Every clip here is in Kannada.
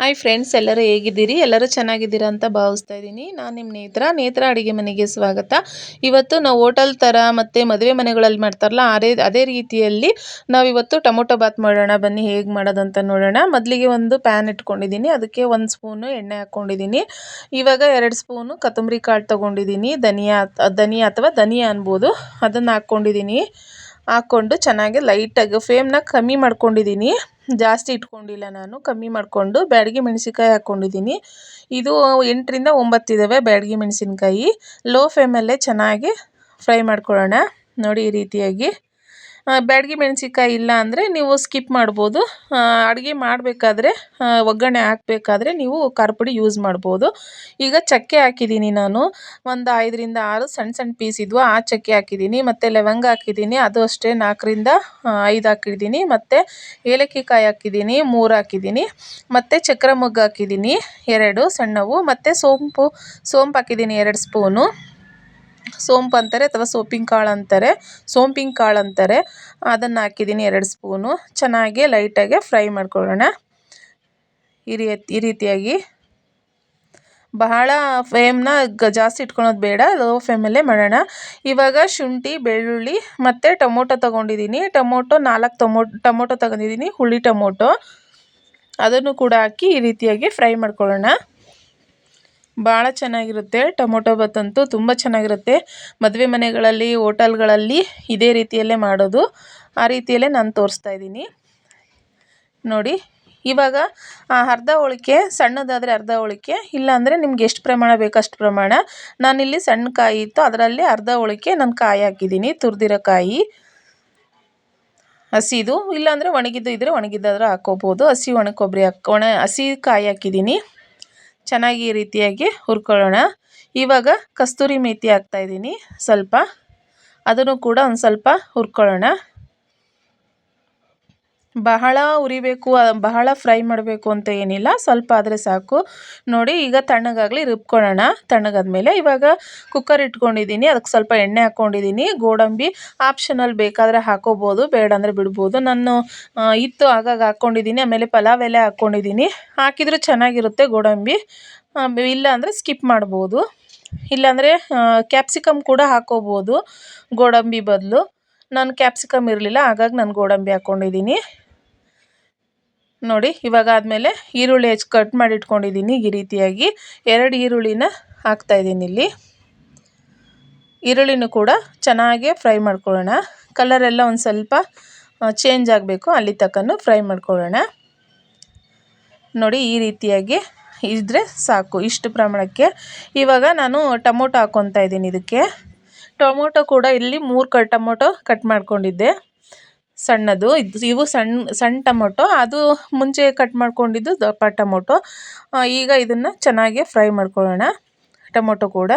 ಹಾಯ್ ಫ್ರೆಂಡ್ಸ್ ಎಲ್ಲರೂ ಹೇಗಿದ್ದೀರಿ? ಎಲ್ಲರೂ ಚೆನ್ನಾಗಿದ್ದೀರಾ ಅಂತ ಭಾವಿಸ್ತಾ ಇದ್ದೀನಿ. ನಾನು ನಿಮ್ಮ ನೇತ್ರ. ನೇತ್ರ ಅಡುಗೆ ಮನೆಗೆ ಸ್ವಾಗತ. ಇವತ್ತು ನಾವು ಹೋಟೆಲ್ ಥರ ಮತ್ತು ಮದುವೆ ಮನೆಗಳಲ್ಲಿ ಮಾಡ್ತಾರಲ್ಲ ಅದೇ ಅದೇ ರೀತಿಯಲ್ಲಿ ನಾವಿವತ್ತು ಟೊಮೊಟೊ ಬಾತ್ ಮಾಡೋಣ. ಬನ್ನಿ, ಹೇಗೆ ಮಾಡೋದಂತ ನೋಡೋಣ. ಮೊದಲಿಗೆ ಒಂದು ಪ್ಯಾನ್ ಇಟ್ಕೊಂಡಿದ್ದೀನಿ. ಅದಕ್ಕೆ ಒಂದು ಸ್ಪೂನು ಎಣ್ಣೆ ಹಾಕ್ಕೊಂಡಿದ್ದೀನಿ ಇವಾಗ ಎರಡು ಸ್ಪೂನು ಕೊತ್ತಂಬರಿ ಕಾಳು ತೊಗೊಂಡಿದ್ದೀನಿ. ಧನಿಯಾ ಧನಿಯಾ ಅಥವಾ ಧನಿಯಾ ಅನ್ಬೋದು. ಅದನ್ನು ಹಾಕ್ಕೊಂಡಿದ್ದೀನಿ ಹಾಕ್ಕೊಂಡು ಚೆನ್ನಾಗಿ ಲೈಟಾಗಿ ಫ್ಲೇಮ್ನ ಕಮ್ಮಿ ಮಾಡ್ಕೊಂಡಿದ್ದೀನಿ. ಜಾಸ್ತಿ ಇಟ್ಕೊಂಡಿಲ್ಲ ನಾನು, ಕಮ್ಮಿ ಮಾಡಿಕೊಂಡು ಬ್ಯಾಡಗಿ ಮೆಣಸಿನ್ಕಾಯಿ ಹಾಕ್ಕೊಂಡಿದ್ದೀನಿ ಇದು ಎಂಟರಿಂದ ಒಂಬತ್ತು ಇದ್ದಾವೆ ಬ್ಯಾಡಗಿ ಮೆಣಸಿನ್ಕಾಯಿ. ಲೋ ಫ್ಲೇಮಲ್ಲೇ ಚೆನ್ನಾಗಿ ಫ್ರೈ ಮಾಡ್ಕೊಳ್ಳೋಣ. ನೋಡಿ ಈ ರೀತಿಯಾಗಿ. ಬ್ಯಾಡಗಿ ಮೆಣಸಿನ್ಕಾಯಿ ಇಲ್ಲ ಅಂದರೆ ನೀವು ಸ್ಕಿಪ್ ಮಾಡ್ಬೋದು. ಅಡುಗೆ ಮಾಡಬೇಕಾದ್ರೆ ಒಗ್ಗರಣೆ ಹಾಕಬೇಕಾದ್ರೆ ನೀವು ಖಾರ ಪುಡಿ ಯೂಸ್ ಮಾಡ್ಬೋದು. ಈಗ ಚಕ್ಕೆ ಹಾಕಿದ್ದೀನಿ ನಾನು. ಒಂದು ಐದರಿಂದ ಆರು ಸಣ್ಣ ಸಣ್ಣ ಪೀಸ್ ಇದ್ವು. ಆ ಚಕ್ಕೆ ಹಾಕಿದ್ದೀನಿ. ಮತ್ತು ಲವಂಗ ಹಾಕಿದ್ದೀನಿ. ಅದು ಅಷ್ಟೇ ನಾಲ್ಕರಿಂದ ಐದು ಹಾಕಿದ್ದೀನಿ. ಮತ್ತು ಏಲಕ್ಕಿ ಕಾಯಿ ಹಾಕಿದ್ದೀನಿ. ಮೂರು ಹಾಕಿದ್ದೀನಿ. ಮತ್ತು ಚಕ್ರ ಮೊಗ್ಗು ಹಾಕಿದ್ದೀನಿ. ಎರಡು ಸಣ್ಣವು. ಮತ್ತು ಸೋಂಪು ಸೋಂಪು ಹಾಕಿದ್ದೀನಿ ಎರಡು ಸ್ಪೂನು ಸೋಂಪು ಅಂತಾರೆ ಅಥವಾ ಸೋಪಿನ ಕಾಳು ಅಂತಾರೆ. ಸೋಂಪಿನ ಕಾಳು ಅಂತಾರೆ. ಅದನ್ನು ಹಾಕಿದ್ದೀನಿ ಎರಡು ಸ್ಪೂನು ಚೆನ್ನಾಗಿ ಲೈಟಾಗಿ ಫ್ರೈ ಮಾಡ್ಕೊಳ್ಳೋಣ. ಈ ರೀತಿ ಈ ರೀತಿಯಾಗಿ. ಬಹಳ ಫ್ಲೇಮ್ನ ಜಾಸ್ತಿ ಇಟ್ಕೊಳೋದು ಬೇಡ. ಲೋ ಫ್ಲೇಮಲ್ಲೇ ಮಾಡೋಣ. ಇವಾಗ ಶುಂಠಿ, ಬೆಳ್ಳುಳ್ಳಿ ಮತ್ತು ಟೊಮೊಟೊ ತೊಗೊಂಡಿದ್ದೀನಿ. ಟೊಮೊಟೊ ನಾಲ್ಕು ಟೊಮೊ ಟೊಮೊಟೊ ತಗೊಂಡಿದ್ದೀನಿ. ಹುಳಿ ಟೊಮೊಟೊ. ಅದನ್ನು ಕೂಡ ಹಾಕಿ ಈ ರೀತಿಯಾಗಿ ಫ್ರೈ ಮಾಡ್ಕೊಳ್ಳೋಣ. ಭಾಳ ಚೆನ್ನಾಗಿರುತ್ತೆ. ಟೊಮೊಟೊ ಬಾತಂತೂ ತುಂಬ ಚೆನ್ನಾಗಿರುತ್ತೆ. ಮದುವೆ ಮನೆಗಳಲ್ಲಿ, ಹೋಟೆಲ್ಗಳಲ್ಲಿ ಇದೇ ರೀತಿಯಲ್ಲೇ ಮಾಡೋದು. ಆ ರೀತಿಯಲ್ಲೇ ನಾನು ತೋರಿಸ್ತಾ ಇದ್ದೀನಿ. ನೋಡಿ, ಇವಾಗ ಅರ್ಧ ಹೋಳಿಕೆ ಸಣ್ಣದಾದರೆ ಅರ್ಧ ಹೋಳಿಕೆ, ಇಲ್ಲಾಂದರೆ ನಿಮ್ಗೆ ಎಷ್ಟು ಪ್ರಮಾಣ ಬೇಕು ಅಷ್ಟು ಪ್ರಮಾಣ. ನಾನಿಲ್ಲಿ ಸಣ್ಣ ಕಾಯಿ ಇತ್ತು, ಅದರಲ್ಲಿ ಅರ್ಧ ಹೋಳಿಕೆ ನಾನು ಕಾಯಿ ಹಾಕಿದ್ದೀನಿ, ತುರಿದಿರೋ ಕಾಯಿ. ಹಸಿದು, ಇಲ್ಲಾಂದರೆ ಒಣಗಿದ್ದು ಇದ್ದರೆ ಒಣಗಿದ್ದಾದರೂ ಹಾಕ್ಕೋಬೋದು ಹಸಿ ಒಣ ಕೊಬ್ಬರಿ ಹಾಕಿ, ಒಣ, ಹಸಿ ಕಾಯಿ ಹಾಕಿದ್ದೀನಿ. ಚೆನ್ನಾಗಿ ಈ ರೀತಿಯಾಗಿ ಹುರ್ಕೊಳ್ಳೋಣ. ಇವಾಗ ಕಸ್ತೂರಿ ಮೇಥಿ ಹಾಕ್ತಾಯಿದ್ದೀನಿ ಸ್ವಲ್ಪ ಅದನ್ನು ಕೂಡ ಒಂದು ಸ್ವಲ್ಪ ಹುರ್ಕೊಳ್ಳೋಣ. ಬಹಳ ಉರಿಬೇಕು ಬಹಳ ಫ್ರೈ ಮಾಡಬೇಕು ಅಂತ ಏನಿಲ್ಲ. ಸ್ವಲ್ಪ ಆದರೆ ಸಾಕು. ನೋಡಿ, ಈಗ ತಣ್ಣಗಾಗಲಿ ರುಬ್ಕೊಳ್ಳೋಣ. ತಣ್ಣಗಾದ್ಮೇಲೆ ಇವಾಗ ಕುಕ್ಕರ್ ಇಟ್ಕೊಂಡಿದ್ದೀನಿ ಅದಕ್ಕೆ ಸ್ವಲ್ಪ ಎಣ್ಣೆ ಹಾಕ್ಕೊಂಡಿದ್ದೀನಿ ಗೋಡಂಬಿ ಆಪ್ಷನಲ್ ಬೇಕಾದರೆ ಹಾಕೋಬೋದು, ಬೇಡ ಅಂದರೆ ಬಿಡ್ಬೋದು. ನಾನು ಇತ್ತು ಆಗಾಗ ಹಾಕ್ಕೊಂಡಿದ್ದೀನಿ ಆಮೇಲೆ ಪಲಾವ್ ಎಲೆ ಹಾಕ್ಕೊಂಡಿದ್ದೀನಿ ಹಾಕಿದರೂ ಚೆನ್ನಾಗಿರುತ್ತೆ ಗೋಡಂಬಿ. ಇಲ್ಲ ಅಂದರೆ ಸ್ಕಿಪ್ ಮಾಡ್ಬೋದು. ಇಲ್ಲಾಂದರೆ ಕ್ಯಾಪ್ಸಿಕಮ್ ಕೂಡ ಹಾಕೋಬೋದು. ಗೋಡಂಬಿ ಬದಲು. ನಾನು ಕ್ಯಾಪ್ಸಿಕಮ್ ಇರಲಿಲ್ಲ. ಹಾಗಾಗಿ ನಾನು ಗೋಡಂಬಿ ಹಾಕ್ಕೊಂಡಿದ್ದೀನಿ ನೋಡಿ, ಇವಾಗ ಆದಮೇಲೆ ಈರುಳ್ಳಿ ಹೆಚ್ಚು ಕಟ್ ಮಾಡಿ ಇಟ್ಕೊಂಡಿದ್ದೀನಿ ಈ ರೀತಿಯಾಗಿ. ಎರಡು ಈರುಳ್ಳಿನ ಹಾಕ್ತಾಯಿದ್ದೀನಿ ಇಲ್ಲಿ. ಈರುಳ್ಳಿನೂ ಕೂಡ ಚೆನ್ನಾಗೇ ಫ್ರೈ ಮಾಡ್ಕೊಳ್ಳೋಣ. ಕಲರೆಲ್ಲ ಒಂದು ಸ್ವಲ್ಪ ಚೇಂಜ್ ಆಗಬೇಕು. ಅಲ್ಲಿ ತಕ್ಕನು ಫ್ರೈ ಮಾಡ್ಕೊಳ್ಳೋಣ. ನೋಡಿ, ಈ ರೀತಿಯಾಗಿ ಇದ್ದರೆ ಸಾಕು ಇಷ್ಟು ಪ್ರಮಾಣಕ್ಕೆ. ಇವಾಗ ನಾನು ಟೊಮೊಟೊ ಹಾಕ್ಕೊತಾ ಇದ್ದೀನಿ ಇದಕ್ಕೆ. ಟೊಮೊಟೊ ಕೂಡ ಇಲ್ಲಿ ಮೂರು ಕ, ಟೊಮೊಟೊ ಕಟ್ ಮಾಡ್ಕೊಂಡಿದ್ದೆ. ಸಣ್ಣದು. ಇದು ಇವು ಸಣ್ಣ ಸಣ್ಣ ಟೊಮೊಟೊ. ಅದು ಮುಂಚೆ ಕಟ್ ಮಾಡ್ಕೊಂಡಿದ್ದು ದಪ್ಪ ಟೊಮೊಟೊ. ಈಗ ಇದನ್ನು ಚೆನ್ನಾಗಿ ಫ್ರೈ ಮಾಡ್ಕೊಳ್ಳೋಣ. ಟೊಮೊಟೊ ಕೂಡ.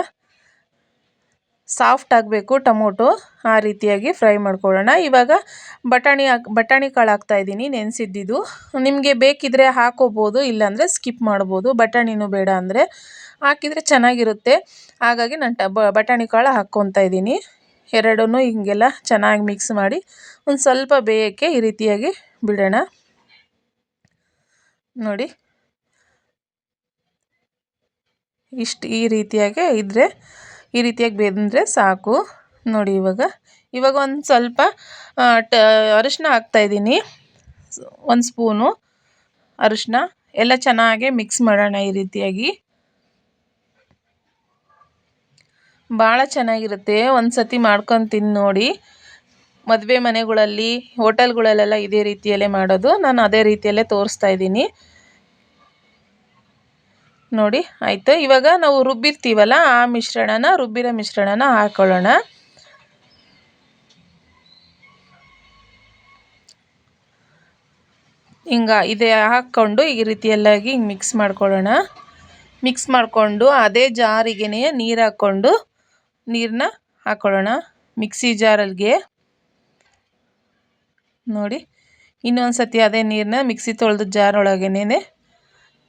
ಸಾಫ್ಟ್ ಆಗಬೇಕು ಟೊಮೊಟೊ. ಆ ರೀತಿಯಾಗಿ ಫ್ರೈ ಮಾಡ್ಕೊಳ್ಳೋಣ. ಇವಾಗ ಬಟಾಣಿ ಹಾಕಿ, ಬಟಾಣಿ ಕಾಳು ಹಾಕ್ತಾಯಿದ್ದೀನಿ ನೆನೆಸಿದ್ದಿದ್ದು ನಿಮಗೆ ಬೇಕಿದ್ದರೆ ಹಾಕೋಬೋದು, ಇಲ್ಲಾಂದರೆ ಸ್ಕಿಪ್ ಮಾಡ್ಬೋದು. ಬಟಾಣಿನೂ ಬೇಡ ಅಂದರೆ ಹಾಕಿದರೆ ಚೆನ್ನಾಗಿರುತ್ತೆ. ಹಾಗಾಗಿ ನಾನು ಟ ಬಟಾಣಿ ಕಾಳು ಹಾಕ್ಕೊತಾ ಇದ್ದೀನಿ. ಎರಡನ್ನೂ ಹಿಂಗೆಲ್ಲ ಚೆನ್ನಾಗಿ ಮಿಕ್ಸ್ ಮಾಡಿ ಒಂದು ಸ್ವಲ್ಪ ಬೇಯಕ್ಕೆ ಈ ರೀತಿಯಾಗಿ ಬಿಡೋಣ. ನೋಡಿ. ಇಷ್ಟು ಈ ರೀತಿಯಾಗಿ ಇದ್ದರೆ ಈ ರೀತಿಯಾಗಿ ಬೆಂದರೆ ಸಾಕು. ನೋಡಿ ಇವಾಗ. ಇವಾಗ ಒಂದು ಸ್ವಲ್ಪ ಟ ಅರಿಶಿನ ಹಾಕ್ತಾಯಿದ್ದೀನಿ ಒಂದು ಸ್ಪೂನು ಅರಿಶಿನ ಎಲ್ಲ ಚೆನ್ನಾಗಿ ಮಿಕ್ಸ್ ಮಾಡೋಣ ಈ ರೀತಿಯಾಗಿ. ಭಾಳ ಚೆನ್ನಾಗಿರುತ್ತೆ. ಒಂದು ಸತಿ ಮಾಡ್ಕೊಂಡು ತಿಂದು ನೋಡಿ. ಮದುವೆ ಮನೆಗಳಲ್ಲಿ, ಹೋಟೆಲ್ಗಳಲ್ಲೆಲ್ಲ ಇದೇ ರೀತಿಯಲ್ಲೇ ಮಾಡೋದು. ನಾನು ಅದೇ ರೀತಿಯಲ್ಲೇ ತೋರಿಸ್ತಾ ಇದ್ದೀನಿ. ನೋಡಿ, ಆಯಿತು. ಇವಾಗ ನಾವು ರುಬ್ಬಿರ್ತೀವಲ್ಲ, ಆ ಮಿಶ್ರಣನ, ರುಬ್ಬಿರೋ ಮಿಶ್ರಣನ ಹಾಕೊಳ್ಳೋಣ. ಹಿಂಗೆ ಇದೆ ಹಾಕ್ಕೊಂಡು ಈ ರೀತಿಯಲ್ಲಾಗಿ ಮಿಕ್ಸ್ ಮಾಡ್ಕೊಳ್ಳೋಣ. ಮಿಕ್ಸ್ ಮಾಡಿಕೊಂಡು ಅದೇ ಜಾರಿಗೆ ನೀರು ಹಾಕ್ಕೊಂಡು ನೀರನ್ನ ಹಾಕ್ಕೊಳ್ಳೋಣ ಮಿಕ್ಸಿ ಜಾರಲ್ಲಿಗೆ ನೋಡಿ ಇನ್ನೊಂದು ಸತಿ ಅದೇ ನೀರನ್ನ ಮಿಕ್ಸಿ ತೊಳೆದು ಜಾರೊಳಗೇನೆ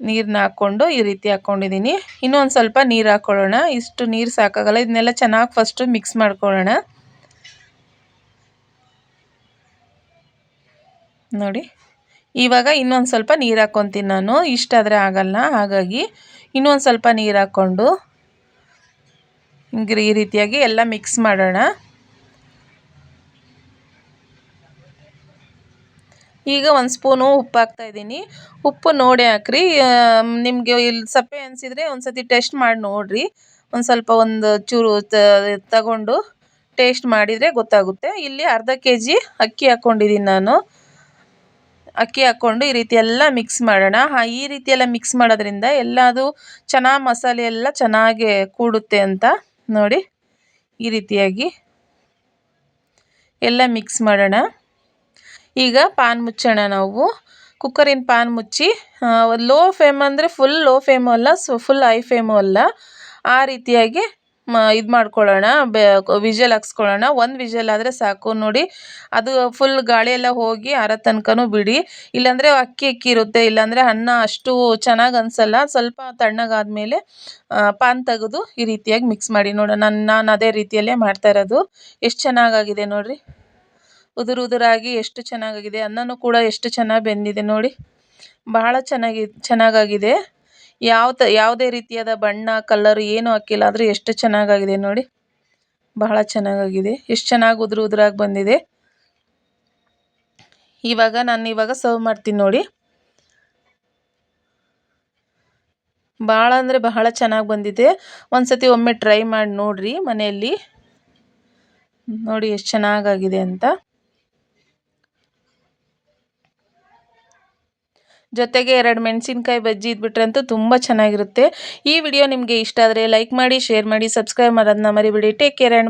ನೀರನ್ನ ಹಾಕ್ಕೊಂಡು ಈ ರೀತಿ ಹಾಕ್ಕೊಂಡಿದ್ದೀನಿ ಇನ್ನೊಂದು ಸ್ವಲ್ಪ ನೀರು ಹಾಕ್ಕೊಳ್ಳೋಣ ಇಷ್ಟು ನೀರು ಸಾಕಾಗಲ್ಲ, ಇದನ್ನೆಲ್ಲ ಚೆನ್ನಾಗಿ ಫಸ್ಟು ಮಿಕ್ಸ್ ಮಾಡ್ಕೊಳ್ಳೋಣ. ನೋಡಿ, ಇವಾಗ ಇನ್ನೊಂದು ಸ್ವಲ್ಪ ನೀರು ಹಾಕ್ಕೊತೀನಿ ನಾನು. ಇಷ್ಟಾದರೆ ಆಗಲ್ಲ, ಹಾಗಾಗಿ ಇನ್ನೊಂದು ಸ್ವಲ್ಪ ನೀರು ಹಾಕ್ಕೊಂಡು ಹಿಂಗೆ ಈ ರೀತಿಯಾಗಿ ಎಲ್ಲ ಮಿಕ್ಸ್ ಮಾಡೋಣ. ಈಗ ಒಂದು ಸ್ಪೂನು ಉಪ್ಪು ಹಾಕ್ತಾ ಇದ್ದೀನಿ. ಉಪ್ಪು ನೋಡಿ ಹಾಕ್ರಿ. ನಿಮಗೆ ಇಲ್ಲಿ ಸಪ್ಪೆ ಅನಿಸಿದರೆ ಒಂದು ಸತಿ ಟೆಸ್ಟ್ ಮಾಡಿ ನೋಡಿರಿ. ಒಂದು ಸ್ವಲ್ಪ ಒಂದು ಚೂರು ತಗೊಂಡು ಟೇಸ್ಟ್ ಮಾಡಿದರೆ ಗೊತ್ತಾಗುತ್ತೆ. ಇಲ್ಲಿ ಅರ್ಧ ಕೆ ಜಿ ಅಕ್ಕಿ ಹಾಕ್ಕೊಂಡಿದ್ದೀನಿ ನಾನು. ಅಕ್ಕಿ ಹಾಕ್ಕೊಂಡು ಈ ರೀತಿ ಎಲ್ಲ ಮಿಕ್ಸ್ ಮಾಡೋಣ. ಹಾಂ, ಈ ರೀತಿ ಎಲ್ಲ ಮಿಕ್ಸ್ ಮಾಡೋದ್ರಿಂದ ಎಲ್ಲದು ಚೆನ್ನಾಗಿ ಮಸಾಲೆ ಎಲ್ಲ ಚೆನ್ನಾಗಿ ಕೂಡುತ್ತೆ ಅಂತ. ನೋಡಿ, ಈ ರೀತಿಯಾಗಿ ಎಲ್ಲ ಮಿಕ್ಸ್ ಮಾಡೋಣ. ಈಗ ಪಾನ್ ಮುಚ್ಚೋಣ ನಾವು. ಕುಕ್ಕರಿನ ಪಾನ್ ಮುಚ್ಚಿ ಲೋ ಫ್ಲೇಮ್ ಅಂದರೆ ಫುಲ್ ಲೋ ಫ್ಲೇಮು ಅಲ್ಲ ಸೊ ಫುಲ್ ಹೈ ಫ್ಲೇಮು ಅಲ್ಲ. ಆ ರೀತಿಯಾಗಿ ಮ, ಇದು ಮಾಡ್ಕೊಳ್ಳೋಣ, ಬೆ ವಿಷಲ್ ಹಾಕ್ಸ್ಕೊಳ್ಳೋಣ. ಒಂದು ವಿಷಲ್ ಆದರೆ ಸಾಕು ನೋಡಿ. ಅದು ಫುಲ್ ಗಾಳಿ ಎಲ್ಲ ಹೋಗಿ ಆರೋ ತನಕನೂ ಬಿಡಿ. ಇಲ್ಲಾಂದರೆ ಅಕ್ಕಿ ಅಕ್ಕಿ ಇರುತ್ತೆ. ಇಲ್ಲಾಂದರೆ ಅನ್ನ ಅಷ್ಟು ಚೆನ್ನಾಗಿ ಅನಿಸಲ್ಲ. ಸ್ವಲ್ಪ ತಣ್ಣಗಾದಮೇಲೆ ಪಾನ್ ತೆಗೆದು ಈ ರೀತಿಯಾಗಿ ಮಿಕ್ಸ್ ಮಾಡಿ ನೋಡೋಣ. ನಾನು ನಾನು ಅದೇ ರೀತಿಯಲ್ಲೇ ಮಾಡ್ತಾ ಇರೋದು. ಎಷ್ಟು ಚೆನ್ನಾಗಾಗಿದೆ ನೋಡಿರಿ? ಉದುರು ಉದುರಾಗಿ ಎಷ್ಟು ಚೆನ್ನಾಗಾಗಿದೆ. ಅನ್ನನೂ ಕೂಡ ಎಷ್ಟು ಚೆನ್ನಾಗಿ ಬೆಂದಿದೆ ನೋಡಿ. ಬಹಳ ಚೆನ್ನಾಗಿ, ಚೆನ್ನಾಗಾಗಿದೆ. ಯಾವ ತ, ಯಾವುದೇ ರೀತಿಯಾದ ಬಣ್ಣ ಕಲರ್ ಏನು ಹಾಕಿಲ್ಲ, ಆದರೂ ಎಷ್ಟು ಚೆನ್ನಾಗಾಗಿದೆ ನೋಡಿ. ಬಹಳ ಚೆನ್ನಾಗಾಗಿದೆ. ಎಷ್ಟು ಚೆನ್ನಾಗಿ ಉದುರು ಉದುರಾಗಿ ಬಂದಿದೆ. ಇವಾಗ ನಾನು ಇವಾಗ ಸರ್ವ್ ಮಾಡ್ತೀನಿ ನೋಡಿ. ಭಾಳ ಅಂದರೆ ಬಹಳ ಚೆನ್ನಾಗಿ ಬಂದಿದೆ. ಒಂದು ಸತಿ ಒಮ್ಮೆ ಟ್ರೈ ಮಾಡಿ ನೋಡಿರಿ ಮನೆಯಲ್ಲಿ. ನೋಡಿ ಎಷ್ಟು ಚೆನ್ನಾಗಾಗಿದೆ ಅಂತ. ಜೊತೆಗೆ ಎರಡು ಮೆಣಸಿನ್ಕಾಯಿ ಬಜ್ಜಿ ಇದ್ಬಿಟ್ರಂತೂ ತುಂಬ ಚೆನ್ನಾಗಿರುತ್ತೆ. ಈ ವಿಡಿಯೋ ನಿಮಗೆ ಇಷ್ಟ ಆದರೆ ಲೈಕ್ ಮಾಡಿ, ಶೇರ್ ಮಾಡಿ, ಸಬ್ಸ್ಕ್ರೈಬ್ ಮಾಡೋದನ್ನ ಮರಿಬೇಡಿ. Take care and